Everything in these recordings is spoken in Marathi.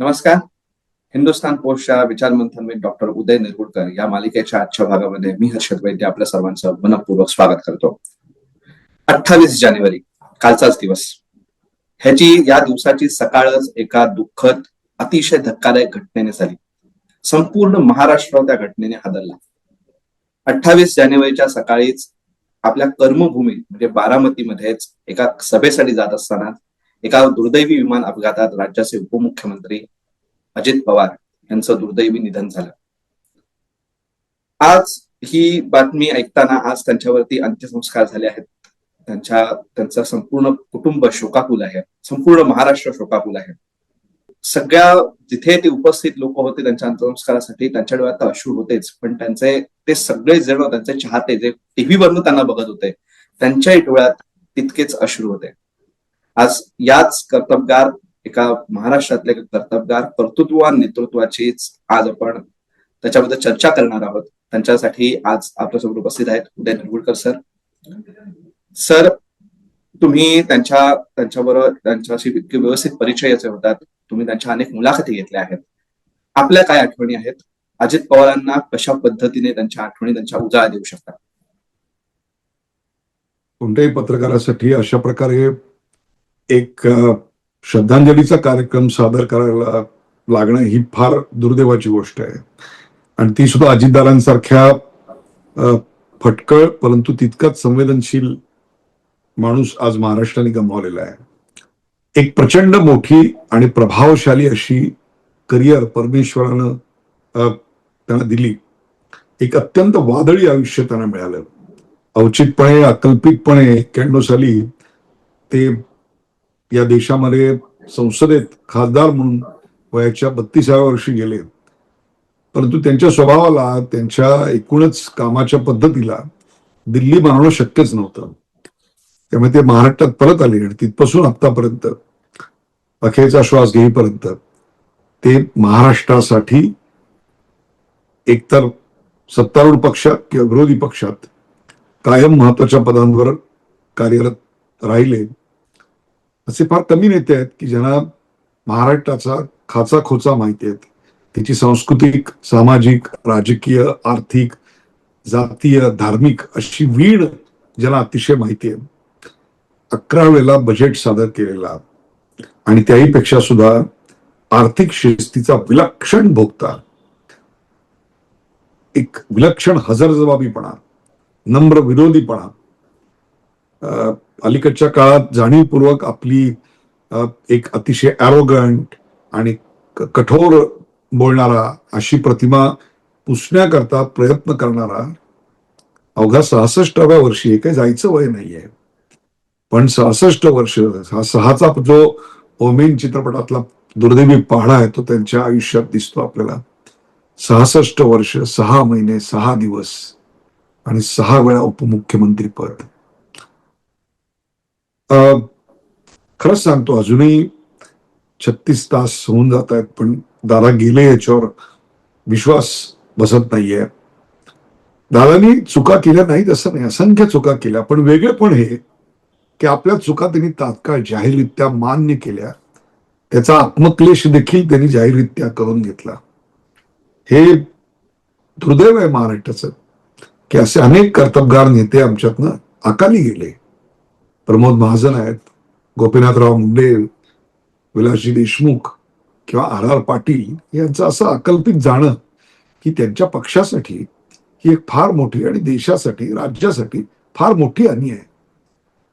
नमस्कार. हिंदुस्थान पोस्टच्या विचार मंथन मी डॉक्टर उदय निरगुडकर या मालिकेच्या आजच्या भागामध्ये मी हर्षद वैद्य आपल्या सर्वांचं मनपूर्वक स्वागत करतो. अठ्ठावीस जानेवारी कालचाच दिवस. ह्याची या दिवसाची सकाळच एका दुःखद अतिशय धक्कादायक घटनेने झाली. संपूर्ण महाराष्ट्र त्या घटनेने हादरला. अठ्ठावीस जानेवारीच्या सकाळीच आपल्या कर्मभूमी म्हणजे बारामतीमध्येच एका सभेसाठी जात असताना एका दुर्दैवी विमान अपघातात राज्याचे उपमुख्यमंत्री अजित पवार यांचं दुर्दैवी निधन झालं. आज ही बातमी ऐकताना आज त्यांच्यावरती अंत्यसंस्कार झाले आहेत. त्यांच्या त्यांचं संपूर्ण कुटुंब शोकाकुल आहे. संपूर्ण महाराष्ट्र शोकाकुल आहे. सगळ्या जिथे ते उपस्थित लोक होते त्यांच्या अंत्यसंस्कारासाठी त्यांच्या डोळ्यात तर अश्रू होतेच. पण त्यांचे ते सगळे जण त्यांचे चाहते जे टीव्हीवरनं त्यांना बघत होते त्यांच्याही डोळ्यात तितकेच अश्रू होते. आज याच कर्तबगार एका महाराष्ट्रातले कर्तबगार कर्तृत्ववान नेतृत्वाचीच आज आपण त्याच्याबद्दल चर्चा करणार आहोत. त्यांच्यासाठी आज आपल्यासमोर उपस्थित आहेत उदय निरगुडकर सर. सर तुम्ही त्यांच्या त्यांच्याबरोबर त्यांच्याशी इतके व्यवस्थित परिचयाचे होतात. तुम्ही त्यांच्या अनेक मुलाखती घेतल्या आहेत. आपल्या काय आठवणी आहेत? अजित पवारांना कशा पद्धतीने त्यांच्या आठवणी त्यांच्या उजाळा देऊ शकतात? कोणत्याही पत्रकारासाठी अशा प्रकारे एक श्रद्धांजलीचा कार्यक्रम सादर करायला लागणं ही फार दुर्दैवाची गोष्ट आहे. आणि ती सुद्धा अजितदारांसारख्या फटकळ परंतु तितकाच संवेदनशील माणूस आज महाराष्ट्राने गमावलेला आहे. एक प्रचंड मोठी आणि प्रभावशाली अशी करिअर परमेश्वरानं त्यांना दिली. एक अत्यंत वादळी आयुष्य त्यांना मिळालं. अवचितपणे अकल्पितपणे एक्क्याण्णव साली ते या देशामध्ये संसदेत खासदार म्हणून वयाच्या बत्तीसाव्या वर्षी गेले. परंतु त्यांच्या स्वभावाला त्यांच्या एकूणच कामाच्या पद्धतीला दिल्ली बनवणं शक्यच नव्हतं. त्यामुळे ते महाराष्ट्रात परत आले आणि तिथपासून आतापर्यंत अखेरचा श्वास घेईपर्यंत ते महाराष्ट्रासाठी एकतर सत्तारूढ पक्षात किंवा विरोधी पक्षात कायम महत्त्वाच्या पदांवर कार्यरत राहिले. असे फार कमी नेते आहेत की ज्यांना महाराष्ट्राचा खाचा खोचा माहिती आहेत. त्याची सांस्कृतिक सामाजिक राजकीय आर्थिक जातीय धार्मिक अशी वीण ज्यांना अतिशय माहिती आहे. अकरा वेळेला बजेट सादर केलेला. आणि त्याही पेक्षा सुद्धा आर्थिक शिस्तीचा विलक्षण भोगता. एक विलक्षण हजरजबाबीपणा नम्र विरोधीपणा. अलीकडच्या काळात जाणीवपूर्वक आपली एक अतिशय ॲरोगंट आणि कठोर बोलणारा अशी प्रतिमा पुसण्याकरता प्रयत्न करणारा अवघा सहासष्टाव्या वर्षी काही जायचं वय नाहीये. पण सहासष्ट वर्ष हा सहाचा जो ओमेन चित्रपटातला दुर्दैवी पहाडा आहे तो त्यांच्या आयुष्यात दिसतो आपल्याला. सहासष्ट वर्ष सहा महिने सहा दिवस आणि सहा वेळा उपमुख्यमंत्री पद अ, खरंच सांगतो अजूनही छत्तीस तास होऊन जात आहेत पण दादा गेले याच्यावर. विश्वास बसत नाहीये. दादानी चुका केल्या नाहीत असं नाही असंख्य चुका केल्या पण वेगळे पण हे की आपल्या चुका त्यांनी तात्काळ जाहीररित्या मान्य केल्या. त्याचा आत्मक्लेश देखील त्यांनी जाहीररित्या करून घेतला. हे दुर्दैव आहे महाराष्ट्राचं की असे अनेक कर्तबगार नेते आमच्यातनं अकाली गेले. प्रमोद महाजन आहेत गोपीनाथराव मुंडे विलासजी देशमुख किंवा आर आर पाटील यांचं असं अकल्पित जाणं की त्यांच्या पक्षासाठी ही एक फार मोठी आणि देशासाठी राज्यासाठी फार मोठी हानी आहे.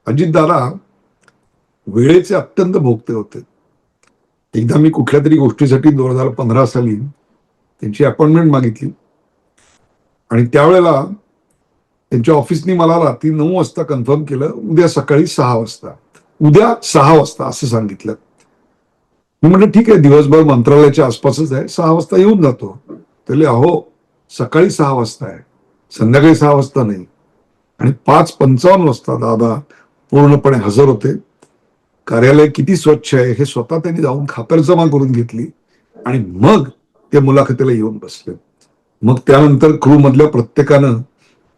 अजितदादा वेळेचे अत्यंत भोगते होते. एकदा मी कुठल्या तरी गोष्टीसाठी दोन हजार पंधरा साली त्यांची अपॉइंटमेंट मागितली. आणि त्यावेळेला त्यांच्या ऑफिसनी मला रात्री नऊ वाजता कन्फर्म केलं उद्या सकाळी सहा वाजता. उद्या सहा वाजता असं सांगितलं. मी म्हटलं ठीक आहे दिवसभर मंत्रालयाच्या आसपासच आहे सहा वाजता येऊन जातो. त्याले अहो सकाळी सहा वाजता आहे संध्याकाळी सहा वाजता नाही. आणि पाच पंचावन्न वाजता दादा पूर्णपणे हजर होते. कार्यालय किती स्वच्छ आहे हे स्वतः त्यांनी जाऊन खातरजमा करून घेतली आणि मग ते मुलाखतीला येऊन बसले. मग त्यानंतर क्रू मधल्या प्रत्येकानं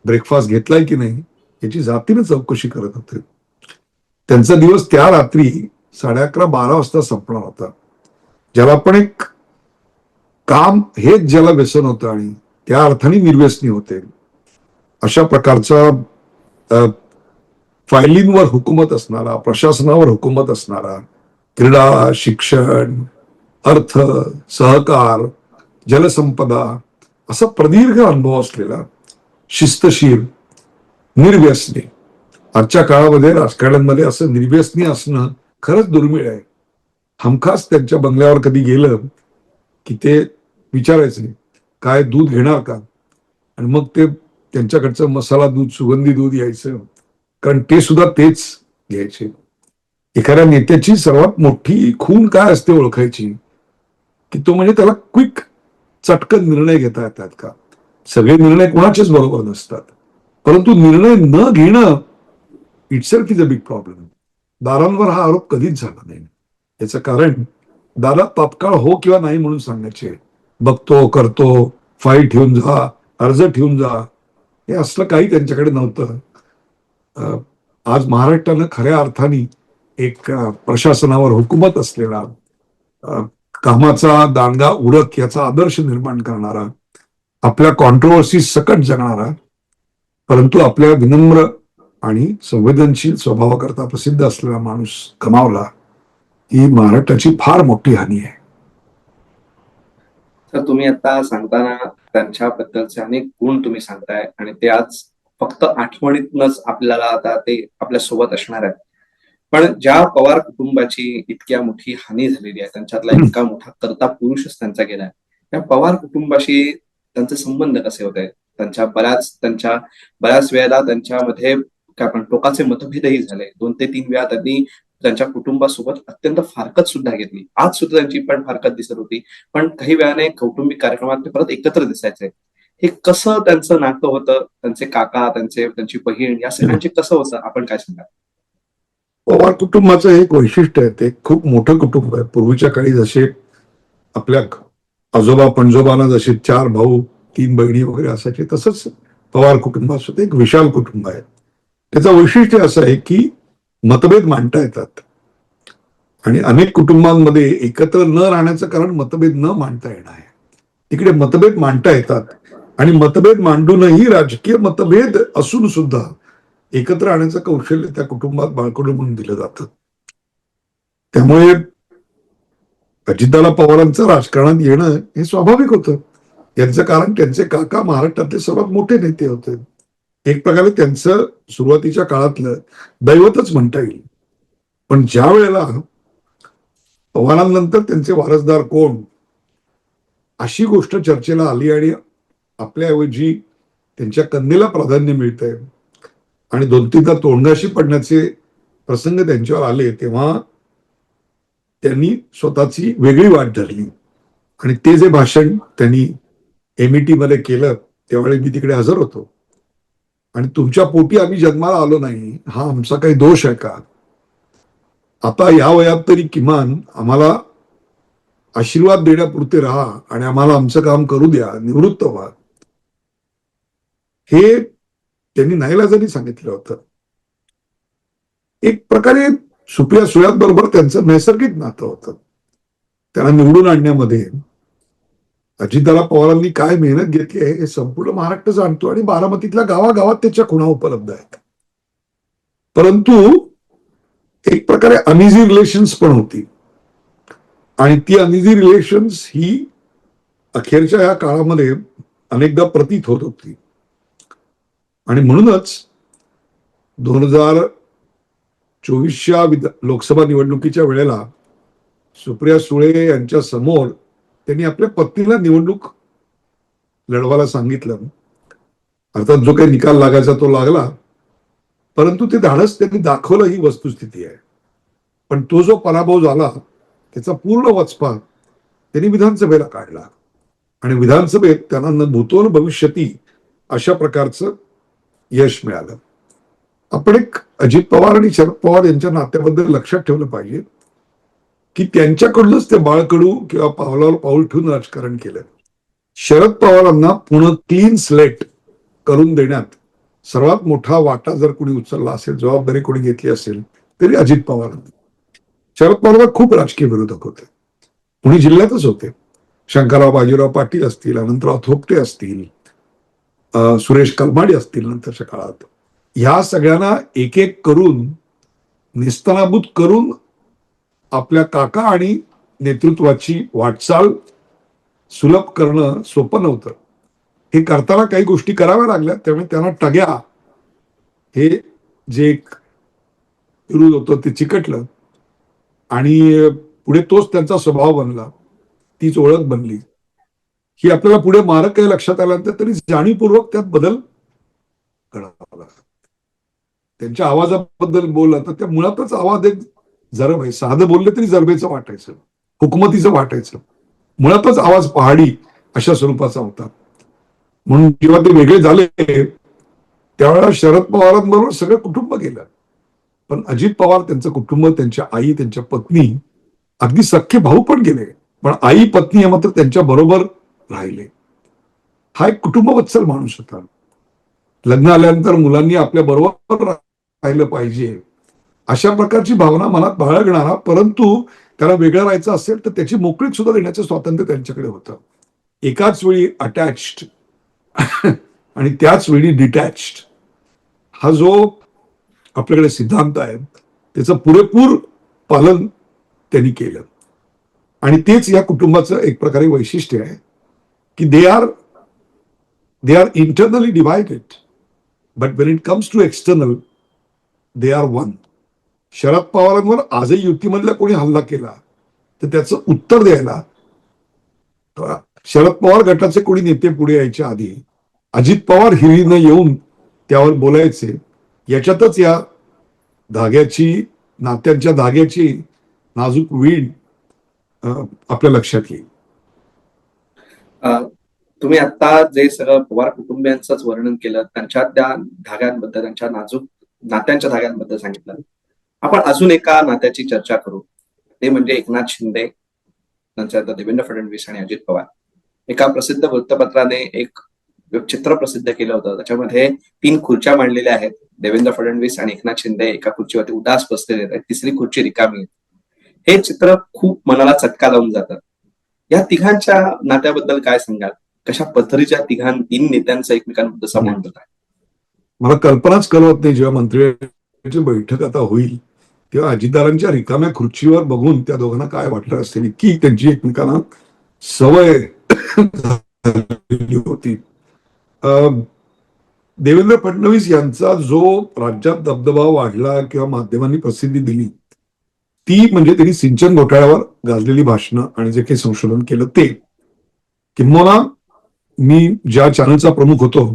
ब्रेकफास्ट घेतलाय की नाही याची जातीने चौकशी करत होते. त्यांचा दिवस त्या रात्री साडे अकरा बारा वाजता संपणार होता. ज्याला आपण एक काम हेच ज्याला व्यसन होतं आणि त्या अर्थाने निर्व्यसनी होते. अशा प्रकारचा फायलींवर हुकूमत असणारा प्रशासनावर हुकूमत असणारा क्रीडा शिक्षण अर्थ सहकार जलसंपदा असा प्रदीर्घ अनुभव असलेला शिस्तशीर निर्व्यसनी आजच्या काळामध्ये राजकारण्यांमध्ये असं निर्व्यसनी असणं खरंच दुर्मिळ आहे. हमखास त्यांच्या बंगल्यावर कधी गेलं की ते विचारायचे काय दूध घेणार का? आणि मग ते त्यांच्याकडचं मसाला दूध सुगंधी दूध यायचं. कारण ते सुद्धा तेच घ्यायचे. एखाद्या नेत्याची सर्वात मोठी खून काय असते ओळखायची? की तो म्हणजे त्याला क्विक चटकन निर्णय घेता येतात का? सगळे निर्णय कोणाचेच बरोबर नसतात. परंतु निर्णय न घेणं itself is a big problem दारांवर हा आरोप कधीच झाला नाही. याचं कारण दादा तात्काळ हो किंवा नाही म्हणून सांगायचे बघतो करतो फाईल ठेवून जा अर्ज ठेवून जा. हे असलं काही त्यांच्याकडे नव्हतं. आज महाराष्ट्रानं खऱ्या अर्थाने एक प्रशासनावर हुकूमत असलेला कामाचा दांडगा उडक याचा आदर्श निर्माण करणारा आपल्या कॉन्ट्रोवर्सी सकट जगणारा परंतु आपल्या विनम्र आणि संवेदनशील स्वभावाकरता प्रसिद्ध असलेला माणूस कमावला ही महाराष्ट्राची फार मोठी हानी आहे. तर तुम्ही आता सांगताना त्यांच्याबद्दलचे अनेक गुण तुम्ही सांगताय आणि ते आज फक्त आठवणीतनच आपल्याला आता ते आपल्यासोबत असणार आहेत. पण ज्या पवार कुटुंबाची इतक्या मोठी हानी झालेली आहे त्यांच्यातला इतका मोठा करता पुरुषच त्यांचा गेलाय त्या पवार कुटुंबाशी त्यांचे संबंध कसे होते? त्यांच्या बऱ्याच त्यांच्या बऱ्याच वेळेला त्यांच्यामध्ये काय आपण टोकाचे मतभेदही झाले. दोन ते तीन वेळा त्यांनी त्यांच्या कुटुंबासोबत अत्यंत फारकत सुद्धा घेतली. आज सुद्धा त्यांची पण फारकत दिसत होती. पण काही वेळाने कौटुंबिक कार्यक्रमात ते परत एकत्र दिसायचे. हे कसं त्यांचं नातं होतं? त्यांचे काका त्यांचे त्यांची बहीण या सगळ्यांचे कसं होतं? आपण काय सांगा पवार कुटुंबाचं एक वैशिष्ट्य आहे. ते खूप मोठं कुटुंब आहे. पूर्वीच्या काळी जसे आपल्या आजोबा पणजोबांना जसे चार भाऊ तीन बहिणी वगैरे असायचे तसंच पवार कुटुंब ते एक विशाल कुटुंब आहे. त्याचं वैशिष्ट्य असं आहे की मतभेद मांडता येतात. आणि अनेक कुटुंबांमध्ये एकत्र न राहण्याचं कारण मतभेद न मांडता येणं आहे. तिकडे मतभेद मांडता येतात आणि मतभेद मांडूनही राजकीय मतभेद असून सुद्धा एकत्र राहण्याचं कौशल्य त्या कुटुंबात बाळकडून म्हणून दिलं जातं. त्यामुळे अजितदादा पवारांचं राजकारणात येणं हे स्वाभाविक होतं. यांचं कारण त्यांचे काका महाराष्ट्रातले सर्वात मोठे नेते होते. एक प्रकारे त्यांचं सुरुवातीच्या काळातलं दैवतच म्हणता येईल. पण ज्या वेळेला पवारांनंतर त्यांचे वारसदार कोण अशी गोष्ट चर्चेला आली आणि आपल्याऐवजी त्यांच्या कन्येला प्राधान्य मिळतंय आणि दोन तीनदा तोंडगाशी पडण्याचे प्रसंग त्यांच्यावर आले तेव्हा त्यांनी स्वतःची वेगळी वाट धरली. आणि ते जे भाषण त्यांनी एमईटी मध्ये केलं त्यावेळी मी तिकडे हजर होतो. आणि तुमच्या पोटी आम्ही जन्माला आलो नाही हा आमचा काही दोष आहे का? आता या वयात तरी किमान आम्हाला आशीर्वाद देण्यापुरते राहा आणि आम्हाला आमचं काम करू द्या निवृत्त व्हा. हे त्यांनी नाईलाजानी सांगितलं होतं. एक प्रकारे सुप्रिया सुळ्यात बरोबर त्यांचं नैसर्गिक नातं होतं. त्यांना निवडून आणण्यामध्ये अजितदादा पवारांनी काय मेहनत घेतली आहे हे संपूर्ण महाराष्ट्र जाणतो आणि बारामतीतल्या गावागावात त्याच्या खुणा उपलब्ध आहेत. परंतु एक प्रकारे अनिझी रिलेशन्स पण होती. आणि ती अनिझी रिलेशन्स ही अखेरच्या या काळामध्ये अनेकदा प्रतीत होत होती. आणि म्हणूनच दोन हजार चोवीसच्या लोकसभा निवडणुकीच्या वेळेला सुप्रिया सुळे यांच्या समोर त्यांनी आपल्या पत्नीला निवडणूक लढवायला सांगितलं. अर्थात जो काही निकाल लागायचा तो लागला. परंतु ते धाडस त्यांनी दाखवलं ही वस्तुस्थिती आहे. पण तो जो पराभव झाला त्याचा पूर्ण वचपा त्यांनी विधानसभेला काढला. आणि विधानसभेत त्यांना न भूतो भविष्यती अशा प्रकारचं यश मिळालं. आपण एक अजित पवार आणि शरद पवार यांच्या नात्याबद्दल लक्षात ठेवलं पाहिजे. की त्यांच्याकडूनच ते बाळकडू किंवा पावलावर पाऊल ठेवून राजकारण केलं. शरद पवारांना पुन्हा क्लीन स्लेट करून देण्यात सर्वात मोठा वाटा जर कोणी उचलला असेल जबाबदारी कोणी घेतली असेल तरी अजित पवारांनी शरद पवार खूप राजकीय विरोधक होते. पुणे जिल्ह्यातच होते. शंकरराव बाजीराव पाटील असतील अनंतराव थोपटे असतील सुरेश कलमाडी असतील नंतरच्या काळात. ह्या सगळ्यांना एक एक करून निस्तनाभूत करून आपल्या काका आणि नेतृत्वाची वाटचाल सुलभ करणं सोपं नव्हतं. हे करताना काही गोष्टी कराव्या लागल्या त्यामुळे त्यांना टग्या हे जे एक विरोध होतं ते चिकटलं. आणि पुढे तोच त्यांचा स्वभाव बनला. तीच ओळख बनली. ही आपल्याला पुढे मारक काही लक्षात आल्यानंतर तरी जाणीवपूर्वक त्यात बदल करावा लागला. त्यांच्या आवाजाबद्दल बोलला तर त्या मुळातच आवाज एक जरब आहे साधं बोलले तरी जरबेचं वाटायचं हुकमतीचं वाटायचं. मुळातच आवाज पहाडी अशा स्वरूपाचा होता. म्हणून जेव्हा ते वेगळे झाले त्यावेळेला शरद पवारांबरोबर सगळं कुटुंब गेलं. पण अजित पवार त्यांचं कुटुंब त्यांच्या आई त्यांच्या पत्नी अगदी सख्खे भाऊ पण गेले. पण आई पत्नी हे मात्र त्यांच्या बरोबर राहिले. हा एक कुटुंबवत्सल माणूस होता. लग्न आल्यानंतर मुलांनी आपल्या बरोबर राहिलं पाहिजे. अशा प्रकारची भावना मनात बाळगणारा परंतु त्याला वेगळं राहायचं असेल तर त्याची मोकळीक सुद्धा देण्याचं स्वातंत्र्य त्यांच्याकडे होतं. एकाच वेळी अटॅच्ड आणि त्याच वेळी डिटॅच्ड हा जो आपल्याकडे सिद्धांत आहे त्याचं पुरेपूर पालन त्यांनी केलं. आणि तेच या कुटुंबाचं एक प्रकारे वैशिष्ट्य आहे की they are they are internally divided but when it comes to external they are one Sharad पवारांवर आजही युतीमधला कोणी हल्ला केला तर त्याचं उत्तर द्यायला शरद पवार गटाचे कोणी नेते पुढे यायच्या आधी अजित पवार हिरीनं येऊन त्यावर बोलायचे. याच्यातच या धाग्याची नात्यांच्या धाग्याची नाजूक वीण आपल्या लक्षात येईल. तुम्ही आता जे सगळं पवार कुटुंबियांचंच वर्णन केलं त्यांच्या त्या धाग्यांबद्दल त्यांच्या नाजूक नात्यांच्या धाग्यांबद्दल सांगितलं. आपण अजून एका नात्याची चर्चा करू. ते म्हणजे एकनाथ शिंदे नंतर देवेंद्र फडणवीस आणि अजित पवार. एका प्रसिद्ध वृत्तपत्राने एक चित्र प्रसिद्ध केलं होतं. त्याच्यामध्ये तीन खुर्च्या मांडलेल्या आहेत. देवेंद्र फडणवीस आणि एकनाथ शिंदे एका खुर्चीवरती उदास बसलेले आहेत. तिसरी खुर्ची रिकामी आहे. हे चित्र खूप मनाला चटका लावून जातं. या तिघांच्या नात्याबद्दल काय सांगाल? कशा पद्धतीच्या तिघां तीन नेत्यांचा एकमेकांबद्दल संबंध आहे मला कल्पनाच कळवत नाही जेव्हा मंत्रिमंडळाची बैठक आता होईल. तेव्हा अजितदारांच्या रिकाम्या खुर्चीवर बघून त्या दोघांना काय वाटलं असेल इतकी त्यांची एकमेकांना सवय होती. देवेंद्र फडणवीस यांचा जो राज्यात दबदबा वाढला किंवा माध्यमांनी प्रसिद्धी दिली ती म्हणजे त्यांनी सिंचन घोटाळ्यावर गाजलेली भाषणं आणि जे काही संशोधन केलं ते. किंवा मी ज्या चॅनलचा प्रमुख होतो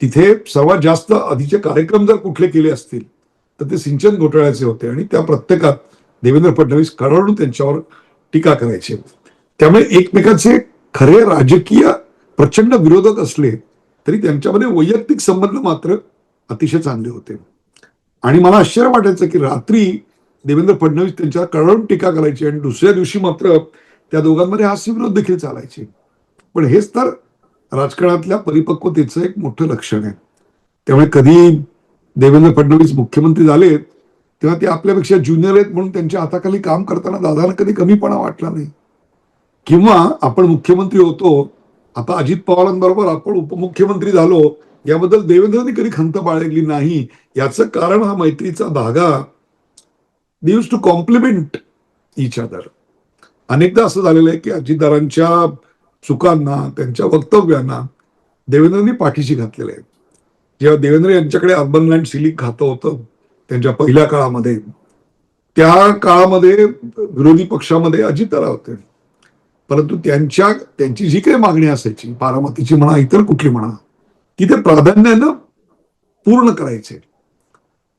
तिथे सर्वात जास्त आधीचे कार्यक्रम जर कुठले केले असतील तर ते सिंचन घोटाळ्याचे होते आणि त्या प्रत्येकात देवेंद्र फडणवीस कडाडून त्यांच्यावर टीका करायचे. त्यामुळे एकमेकांचे खरे राजकीय प्रचंड विरोधक असले तरी त्यांच्यामध्ये वैयक्तिक संबंध मात्र अतिशय चांगले होते. आणि मला आश्चर्य वाटायचं की रात्री देवेंद्र फडणवीस त्यांच्यावर कळवून टीका करायची आणि दुसऱ्या दिवशी मात्र त्या दोघांमध्ये हास्यविरोध देखील चालायचे. पण हेच तर राजकारणातल्या परिपक्वतेचं एक मोठं लक्षण आहे. त्यामुळे कधी देवेंद्र फडणवीस मुख्यमंत्री झालेत तेव्हा ते आपल्यापेक्षा ज्युनियर आहेत म्हणून त्यांच्या हाताखाली काम करताना दादांना कधी कमीपणा वाटला नाही. किंवा आपण मुख्यमंत्री होतो आता अजित पवारांबरोबर आपण उपमुख्यमंत्री झालो याबद्दल देवेंद्रांनी कधी खंत बाळगली नाही याचं कारण हा मैत्रीचा धागा they use to compliment each other अनेकदा असं झालेलं आहे की अजितदारांच्या चुकांना त्यांच्या वक्तव्यांना देवेंद्रांनी पाठीशी घातलेले आहेत जेव्हा देवेंद्र यांच्याकडे अर्बन लँड सिलिक खातं होतं त्यांच्या पहिल्या काळामध्ये त्या काळामध्ये विरोधी पक्षामध्ये अजितदारा होते. परंतु त्यांच्या त्यांची जी काही मागणी असायची बारामतीची म्हणा इतर कुठली म्हणा ती ते प्राधान्यानं पूर्ण करायचे.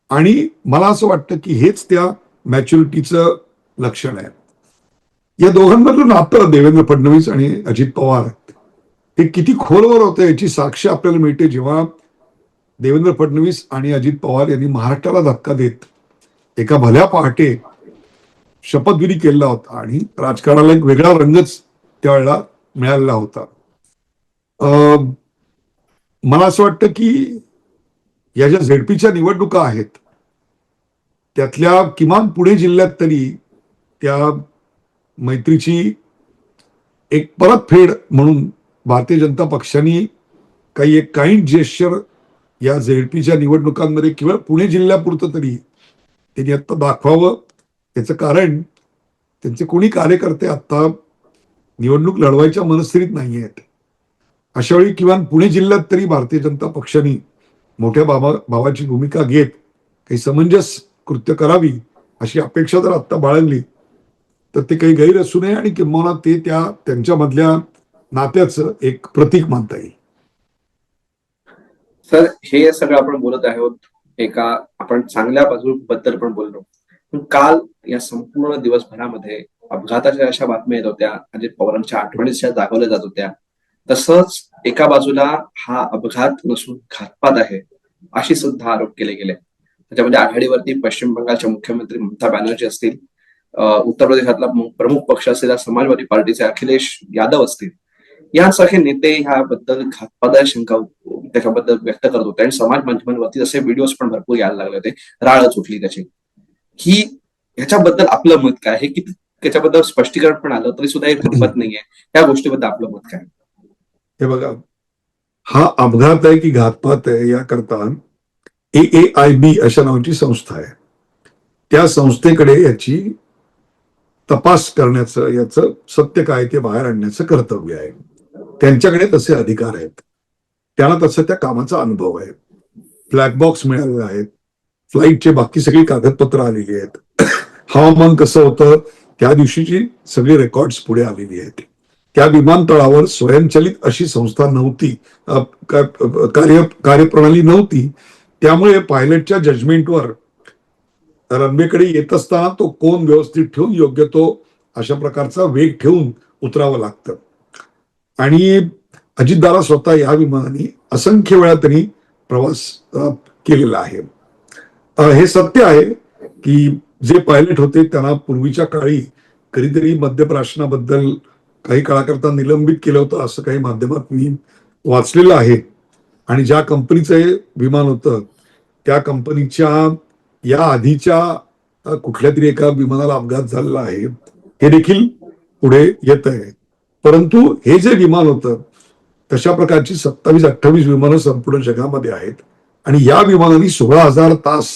आणि मला असं वाटतं की हेच त्या मॅच्युरिटीचं लक्षण आहे. या दोघांमधलं नातं देवेंद्र फडणवीस आणि अजित पवार हे किती खोलवर होतं याची साक्ष आपल्याला मिळते जेव्हा देवेंद्र फडणवीस आणि अजित पवार यांनी महाराष्ट्राला धक्का देत एका भल्या पहाटे शपथविधी केलेला होता आणि राजकारणाला एक वेगळा रंगच त्यावेळेला मिळालेला होता. अं, मला असं वाटतं की या ज्या झेडपीच्या निवडणुका आहेत त्यातल्या किमान पुणे जिल्ह्यात तरी त्या मैत्रीची एक परतफेड म्हणून भारतीय जनता पक्षाने काही एक काइंड जेस्चर या झेडपीच्या निवडणुकांमध्ये किंवा पुणे जिल्ह्यापुरतं तरी त्यांनी आत्ता दाखवावं. याचं कारण त्यांचे कोणी कार्यकर्ते आता निवडणूक लढवायच्या मनस्थितीत नाही आहेत अशा वेळी किमान पुणे जिल्ह्यात तरी भारतीय जनता पक्षाने मोठ्या बाबा भावाची भूमिका घेत काही समंजस कृत्य करावी अशी अपेक्षा जर आत्ता बाळगली. तर ते काही गैर असू नये आणि किंबहुना ते त्या त्यांच्यामधल्या नात्याचं एक प्रतीक मानता येईल. सर हे सगळं आपण बोलत आहोत एका आपण चांगल्या बाजूबद्दल पण बोललो. पण काल या संपूर्ण दिवसभरामध्ये अपघाताच्या अशा बातम्या येत होत्या अजित पवारांच्या आठवणीच्या दाखवल्या जात होत्या. तसंच एका बाजूला हा अपघात नसून घातपात आहे अशी सुद्धा आरोप केले गेले. त्याच्यामध्ये आघाडीवरती पश्चिम बंगालच्या मुख्यमंत्री ममता बॅनर्जी असतील उत्तर प्रदेशातला प्रमुख पक्ष असलेला समाजवादी पार्टीचे अखिलेश यादव असतील यांसारखे नेते ह्याबद्दल घातपात शंका त्याच्याबद्दल व्यक्त करत होते. आणि समाज माध्यमांवरती तसे व्हिडिओज पण भरपूर यायला लागले होते. राळच उठली त्याची. ही ह्याच्याबद्दल आपलं मत काय? हे किती त्याच्याबद्दल स्पष्टीकरण पण आलं तरी सुद्धा एक हरकत नाहीये. त्या गोष्टीबद्दल आपलं मत काय? हे बघा हा अपघात आहे की घातपात आहे याकरता ए ए आय बी अशा नावाची संस्था आहे. त्या संस्थेकडे याची तपास करण्याचं याचं सत्य काय ते बाहेर आणण्याचं कर्तव्य आहे. त्यांच्याकडे तसे अधिकार आहेत. त्यांना तसं त्या कामाचा अनुभव आहे. फ्लॅग बॉक्स मिळालेले आहेत फ्लाईटचे बाकी सगळी कागदपत्र आलेली आहेत. हवामान कसं होतं त्या दिवशीची सगळी रेकॉर्ड्स पुढे आलेली आहेत. त्या विमानतळावर स्वयंचलित अशी संस्था नव्हती कार्य कार्यप्रणाली नव्हती. त्यामुळे पायलटच्या जजमेंटवर रनवेकडे येत असताना तो कोण व्यवस्थित ठेवून योग्य तो अशा प्रकारचा वेग ठेवून उतरावं लागतं. आणि अजितदादा स्वतः या विमानाने असंख्य वेळा त्यांनी प्रवास केलेला आहे. हे सत्य आहे की जे पायलट होते त्यांना पूर्वीच्या काळी कधीतरी मद्यप्राशनाबद्दल काही काळाकरता निलंबित केलं होतं असं काही माध्यमात मी वाचलेलं आहे. आणि ज्या कंपनीचं हे विमान होतं त्या कंपनीच्या या आधीच्या कुठल्या तरी एका विमानाला अपघात झालेला आहे हे देखील पुढे येत आहे परंतु हे जे विमान होतं तशा प्रकारची सत्तावीस अठ्ठावीस विमानं संपूर्ण जगामध्ये आहेत. आणि या विमानाने सोळा हजार तास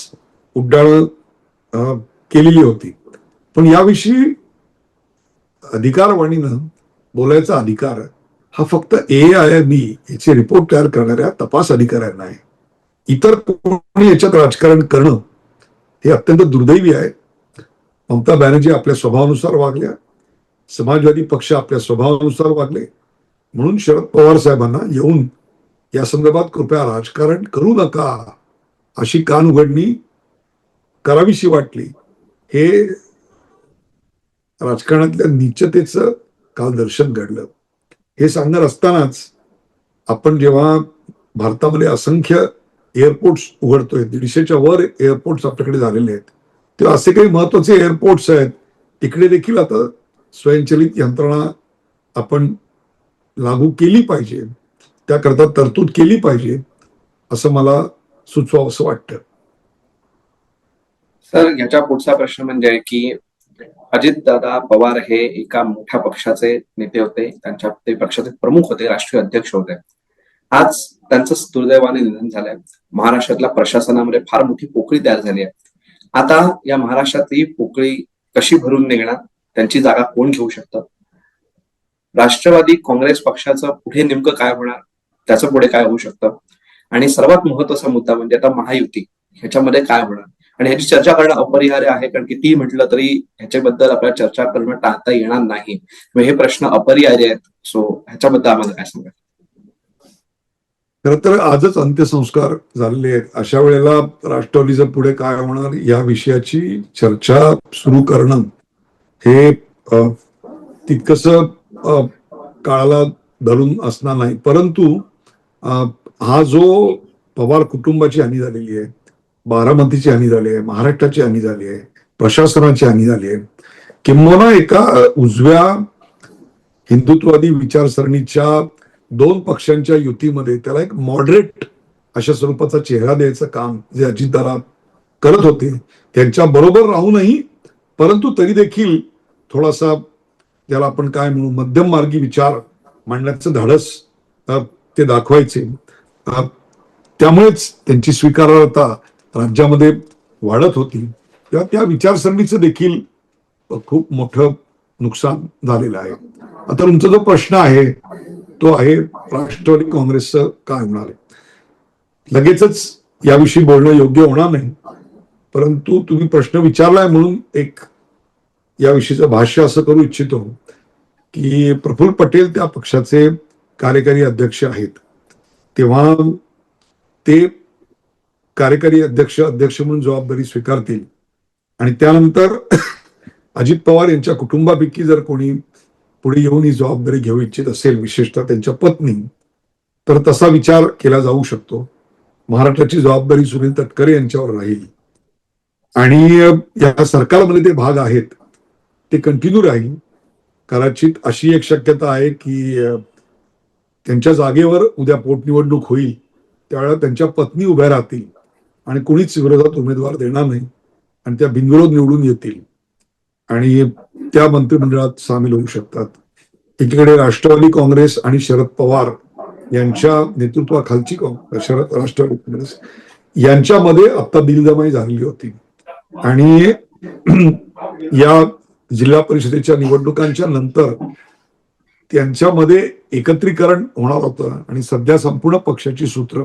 उड्डाणं केलेली होती. पण याविषयी अधिकारवाणीनं बोलायचा अधिकार हा फक्त ए आय बी याचे रिपोर्ट तयार करणाऱ्या तपास अधिकाऱ्यांना आहे. इतर कोणी याच्यात राजकारण करणं हे अत्यंत दुर्दैवी आहे. ममता बॅनर्जी आपल्या स्वभावानुसार वागल्या. समाजवादी पक्ष आपल्या स्वभावानुसार वागले म्हणून शरद पवार साहेबांना येऊन या संदर्भात कृपया राजकारण करू नका अशी कान उघडणी करावीशी वाटली. हे राजकारणातल्या निचतेचं काल दर्शन घडलं. हे सांगणार असतानाच आपण जेव्हा भारतामध्ये असंख्य एअरपोर्ट्स उघडतोय दीडशेच्या वर एअरपोर्ट्स आपल्याकडे झालेले आहेत तेव्हा असे काही महत्त्वाचे एअरपोर्ट्स आहेत तिकडे देखील आता स्वयंचलित यंत्रणा आपण लागू केली पाहिजे त्याकरता तरतूद केली पाहिजे असं मला सुचवा असं वाटतं. सर याच्या पुढचा प्रश्न म्हणजे की अजितदादा पवार हे एका मोठ्या पक्षाचे नेते होते त्यांच्या ते पक्षाचे प्रमुख होते राष्ट्रीय अध्यक्ष होते. आज त्यांचं दुर्दैवाने निधन झालंय. महाराष्ट्रातल्या प्रशासनामध्ये फार मोठी पोकळी तयार झाली आहे. आता या महाराष्ट्रातली पोकळी कशी भरून निघणार? त्यांची जागा कोण घेऊ शकतं? राष्ट्रवादी काँग्रेस पक्षाचं पुढे नेमकं काय होणार? त्याचं पुढे काय होऊ शकतं? आणि सर्वात महत्त्वाचा मुद्दा म्हणजे आता महायुती ह्याच्यामध्ये काय होणार? आणि ह्याची चर्चा करणं अपरिहार्य आहे कारण कितीही म्हटलं तरी ह्याच्याबद्दल आपल्याला चर्चा करणं टाळता येणार नाही. हे प्रश्न अपरिहार्य आहेत. सो ह्याच्याबद्दल आम्हाला काय सांगा खर तर आजच अंत्यसंस्कार झालेले आहेत. अशा वेळेला राष्ट्रवादीचं पुढे काय होणार? या विषयाची चर्चा सुरू करणं हे तितकस काळाला धरून असणार नाही. परंतु हा जो पवार कुटुंबाची हानी झालेली आहे बारामतीची हानी झाली आहे महाराष्ट्राची हानी झाली आहे प्रशासनाची हानी झाली आहे किंबहुना एका उजव्या हिंदुत्ववादी विचारसरणीच्या दोन पक्षांच्या युतीमध्ये त्याला एक मॉडरेट अशा स्वरूपाचा चेहरा द्यायचं काम जे अजितदादा करत होते त्यांच्या बरोबर राहूनही परंतु तरी देखील थोडासा त्याला आपण काय म्हणू मध्यम मार्गी विचार मांडण्याचं धाडस ते दाखवायचे. त्यामुळेच त्यांची स्वीकारार्हता राज्यामध्ये वाढत होती. तेव्हा त्या विचारसरणीचं देखील खूप मोठं नुकसान झालेलं आहे. आता तुमचा जो प्रश्न आहे तो आहे राष्ट्रवादी काँग्रेसचं काय होणार आहे? लगेचच याविषयी बोलणं योग्य होणार नाही. परंतु तुम्ही प्रश्न विचारलाय म्हणून एक याविषयीचं भाष्य असं करू इच्छितो की प्रफुल्ल पटेल त्या पक्षाचे कार्यकारी अध्यक्ष आहेत. तेव्हा ते कार्यकारी अध्यक्ष अध्यक्ष म्हणून जबाबदारी स्वीकारतील. आणि त्यानंतर अजित पवार यांच्या कुटुंबापैकी जर कोणी पुढे येऊन ही जबाबदारी घेऊ इच्छित असेल विशेषतः त्यांच्या पत्नी तर तसा विचार केला जाऊ शकतो. महाराष्ट्राची जबाबदारी सुनील तटकरे यांच्यावर राहील. आणि या सरकारमध्ये ते भाग आहेत ते कंटिन्यू राहील. कदाचित अशी एक शक्यता आहे की त्यांच्या जागेवर उद्या पोटनिवडणूक होईल त्यावेळेला त्यांच्या पत्नी उभ्या राहतील आणि कोणीच विरोधात उमेदवार देणार नाही आणि त्या बिनविरोध निवडून येतील. आणि त्या मंत्रिमंडळात सामील होऊ शकतात. एकीकडे राष्ट्रवादी काँग्रेस आणि शरद पवार यांच्या नेतृत्वाखालची शरद राष्ट्रवादी काँग्रेस यांच्यामध्ये आता दिलजमाई झालेली होती. आणि या जिल्हा परिषदेच्या निवडणुकांच्या नंतर त्यांच्यामध्ये एकत्रीकरण होणार होतं आणि सध्या संपूर्ण पक्षाची सूत्र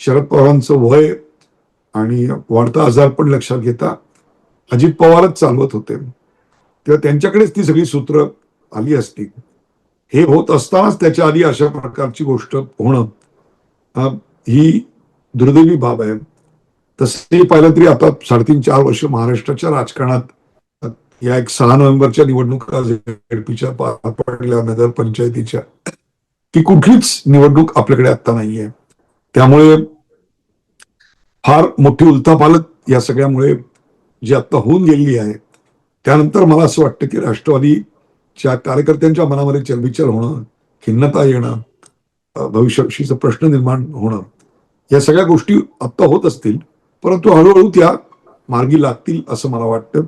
शरद पवारांचं वय आणि वाढता आजार पण लक्षात घेता अजित पवारच चालवत होते. तेव्हा त्यांच्याकडेच ती सगळी सूत्र आली असती. हे होत असतानाच त्याच्या आधी अशा प्रकारची गोष्ट होणं ही दुर्दैवी बाब आहे. तसे पाहिलं तरी आता साडेतीन चार वर्ष महाराष्ट्राच्या राजकारणात या एक सहा नोव्हेंबरच्या निवडणुका झेडपीच्या पार पडल्या नगर पंचायतीच्या कुठलीच निवडणूक आपल्याकडे आता नाहीये. त्यामुळे फार मोठी उलथापालत या सगळ्यामुळे जी आता होऊन गेलेली आहे त्यानंतर मला असं वाटतं की राष्ट्रवादीच्या कार्यकर्त्यांच्या मनामध्ये चलबिचल होणं खिन्नता येणं अ, भविष्याविषयीचा प्रश्न निर्माण होणं या सगळ्या गोष्टी आत्ता होत असतील परंतु हळूहळू त्या मार्गी लागतील असं मला वाटतं.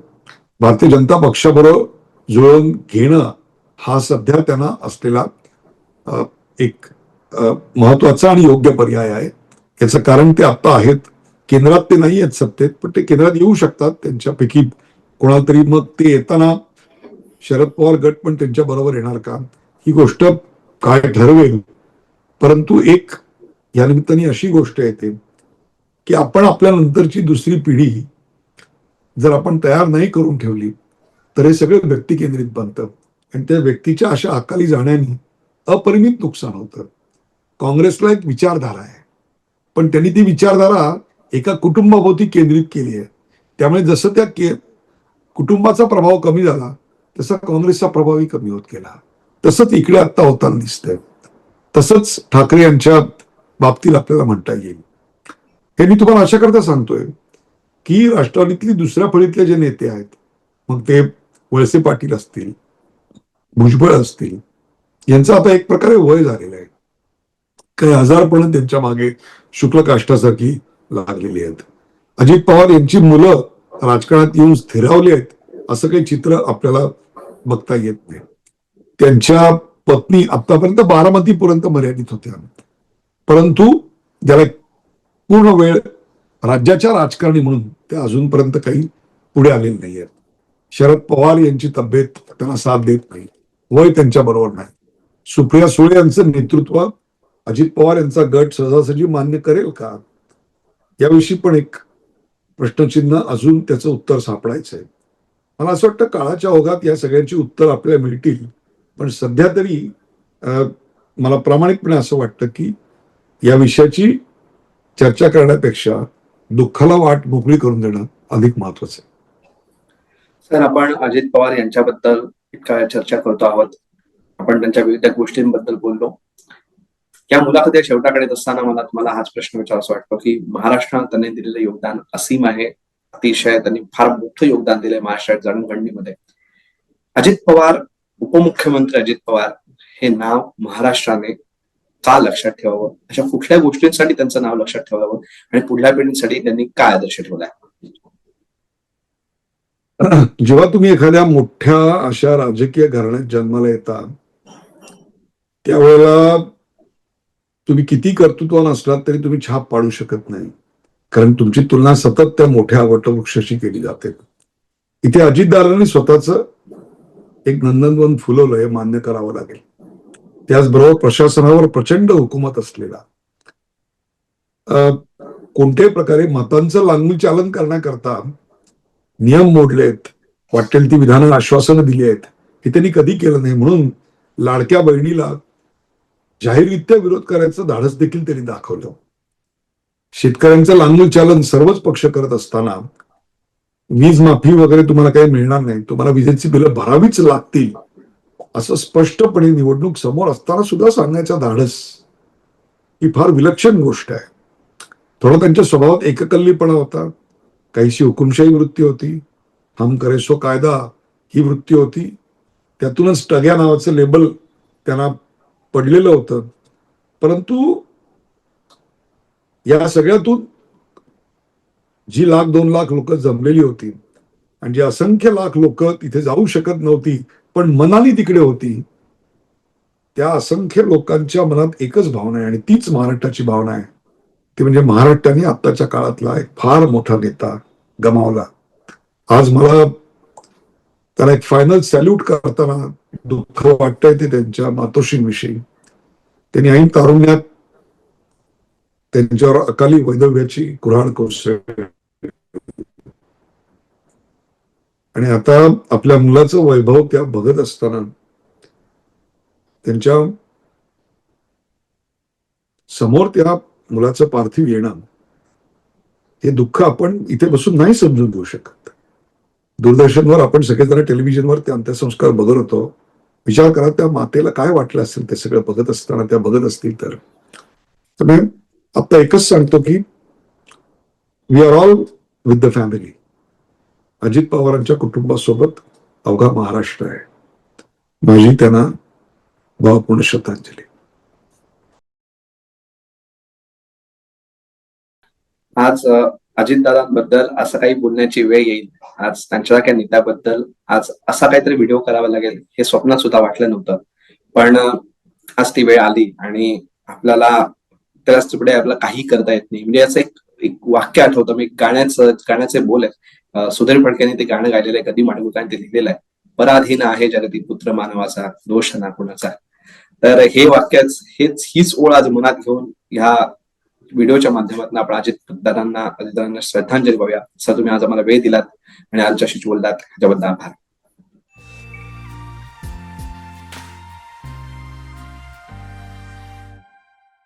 भारतीय जनता पक्षाबरोबर जुळवून घेणं हा सध्या त्यांना असलेला एक महत्त्वाचा आणि योग्य पर्याय आहे. याचं कारण ते आता आहेत. केंद्रात ते नाही आहेत सत्तेत पण ते केंद्रात येऊ शकतात. त्यांच्यापैकी कोणाला तरी मग ते येताना शरद पवार गट पण त्यांच्या बरोबर येणार का? ही गोष्ट काय ठरवेल? परंतु एक या निमित्ताने अशी गोष्ट येते की आपण आपल्या नंतरची दुसरी पिढी जर आपण तयार नाही करून ठेवली तर हे सगळं व्यक्ती केंद्रित बनतं. आणि त्या व्यक्तीच्या अशा अकाली जाण्याने अपरिमित नुकसान होतं. काँग्रेसला एक विचारधारा आहे. पण त्यांनी ती विचारधारा एका कुटुंबाभोवती केंद्रित केली आहे. त्यामुळे जसं त्या के कुटुंबाचा प्रभाव कमी झाला तसा काँग्रेसचा प्रभावही कमी होत गेला. तसंच इकडे आता होताना दिसतंय. तसंच ठाकरे यांच्या बाबतीत आपल्याला म्हणता येईल. हे मी तुम्हाला अशा करता सांगतोय. की राष्ट्रवादीतली दुसऱ्या फळीतले जे नेते आहेत मग ते वळसे पाटील असतील भुजबळ असतील यांचं आता एक प्रकारे वय झालेलं आहे. काही आजारपण त्यांच्या मागे शुक्ल काष्टासारखी लागलेली आहेत. अजित पवार यांची मुलं राजकारणात येऊन स्थिरावली आहेत असं काही चित्र आपल्याला बघता येत नाही. त्यांच्या पत्नी आतापर्यंत बारामतीपर्यंत मर्यादित होत्या. परंतु ज्याला पूर्ण वेळ राज्याच्या राजकारणी म्हणून ते अजूनपर्यंत काही पुढे आलेले नाही आहेत शरद पवार यांची तब्येत त्यांना साथ देत नाही. वय त्यांच्या बरोबर नाही. सुप्रिया सुळे यांचं नेतृत्व अजित पवार यांचा गट सहजासहजी मान्य करेल का? याविषयी पण एक प्रश्नचिन्ह अजून त्याचं उत्तर सापडायचं आहे मला असं वाटतं काळाच्या ओघात या सगळ्यांची उत्तर आपल्याला मिळतील. पण सध्या तरी मला प्रामाणिकपणे असं वाटतं की या विषयाची चर्चा करण्यापेक्षा दुःखाला वाट मोकळी करून देणं अधिक महत्वाचं आहे. सर आपण अजित पवार यांच्याबद्दल इतका चर्चा करतो आहोत. आपण त्यांच्या विविध गोष्टींबद्दल बोललो. या मुलाखती शेवटाकडे असताना मला तुम्हाला हाच प्रश्न विचारायचा वाटतो की महाराष्ट्रात त्यांनी दिलेलं योगदान असीम आहे. अतिशय त्यांनी फार मोठं योगदान दिलंय महाराष्ट्रात जडणघडणीमध्ये. अजित पवार उपमुख्यमंत्री अजित पवार हे नाव महाराष्ट्राने का लक्षात ठेवावं. अशा कुठल्या गोष्टींसाठी त्यांचं नाव लक्षात ठेवावं. आणि पुढल्या पिढीसाठी त्यांनी काय आदर्श ठेवलाय जेव्हा तुम्ही एखाद्या मोठ्या अशा राजकीय घराण्यात जन्माला येता त्यावेळेला तुम्ही किती कर्तृत्वान असलात तरी तुम्ही छाप पाडू शकत नाही. कारण तुमची तुलना सतत त्या मोठ्या वटवृक्षाशी केली जाते. इथे अजितदारांनी स्वतःच एक नंदनवन फुलवलं हे मान्य करावं लागेल. त्याचबरोबर प्रशासनावर प्रचंड हुकूमत असलेला. कोणत्याही प्रकारे मतांचं चालन करण्याकरता नियम मोडलेत वाटेल ती विधानं आश्वासनं दिली आहेत हे त्यांनी कधी केलं नाही म्हणून लाडक्या बहिणीला जाहीररित्या विरोध करायचं धाडस देखील त्यांनी दाखवलं. शेतकऱ्यांचं लांगूल चालन सर्वच पक्ष करत असताना वीज माफी वगैरे तुम्हाला काही मिळणार नाही तुम्हाला विजेची बिलं भरावीच लागतील. असं स्पष्टपणे निवडणूक समोर असताना सुद्धा सांगण्याचा धाडस ही फार विलक्षण गोष्ट आहे. थोडा त्यांच्या स्वभावात एककल्लीपणा होता. काहीशी हुकुमशाही वृत्ती होती. हम करेसो कायदा ही वृत्ती होती. त्यातूनच टग्या नावाचं लेबल त्यांना पडलेलं होतं. परंतु या सगळ्यातून जी लाख दोन लाख लोक जमलेली होती आणि जी असंख्य लाख लोक तिथे जाऊ शकत नव्हती पण मनाली तिकडे होती. त्या असंख्य लोकांच्या मनात एकच भावना आहे आणि तीच महाराष्ट्राची भावना आहे. ती म्हणजे महाराष्ट्राने आत्ताच्या काळातला एक फार मोठा नेता गमावला. आज मला त्याला एक फायनल सॅल्यूट करताना दुःख वाटतंय ते त्यांच्या मातोश्रींविषयी. त्यांनी ऐन तारुण्यात त्यांच्यावर अकाली वैदव्याची कुऱ्हाड कोसळली. आणि आता आपल्या मुलाचं वैभव त्या बघत असताना त्यांच्यासमोर त्या मुलाचं पार्थिव येणं हे दुःख आपण इथे बसून नाही समजून घेऊ शकत. दूरदर्शनवर आपण सगळेजण टेलिव्हिजनवर ते अंत्यसंस्कार बघत होतो. विचार करा त्या मातेला काय वाटलं असेल ते सगळं बघत असताना त्या बघत असतील तर. मी आता एकच सांगतो की we are all with the family Ajit पवारांच्या कुटुंबासोबत अवघा महाराष्ट्र आहे. माझी त्यांना भावपूर्ण श्रद्धांजली. आज अजितदादांबद्दल असं काही बोलण्याची वेळ येईल. आज त्यांच्या नेत्याबद्दल आज असा काहीतरी व्हिडिओ करावा लागेल हे स्वप्नात सुद्धा वाटलं नव्हतं. पण आज ती वेळ आली आणि आपल्याला त्याच पुढे आपल्याला काही करता येत नाही. म्हणजे असं एक एक वाक्य आठवतं मी गाण्याचं गाण्याचे बोल आहेत. सुधीर फडकेने ते गाणं गायलेलं आहे. कधी मांडगुकाने ते लिहिलेलं आहे. पराधीन आहे जगती पुत्र मानवाचा दोष ना कुणाचा. तर हे वाक्यच हेच हीच ओळ आज मनात घेऊन ह्या व्हिडिओच्या माध्यमातून आपण अजित दादांना अजित श्रद्धांजली वाहूया सर तुम्ही आज आम्हाला वेळ दिलात आणि आमच्याशी बोललात. त्याबद्दल आभार.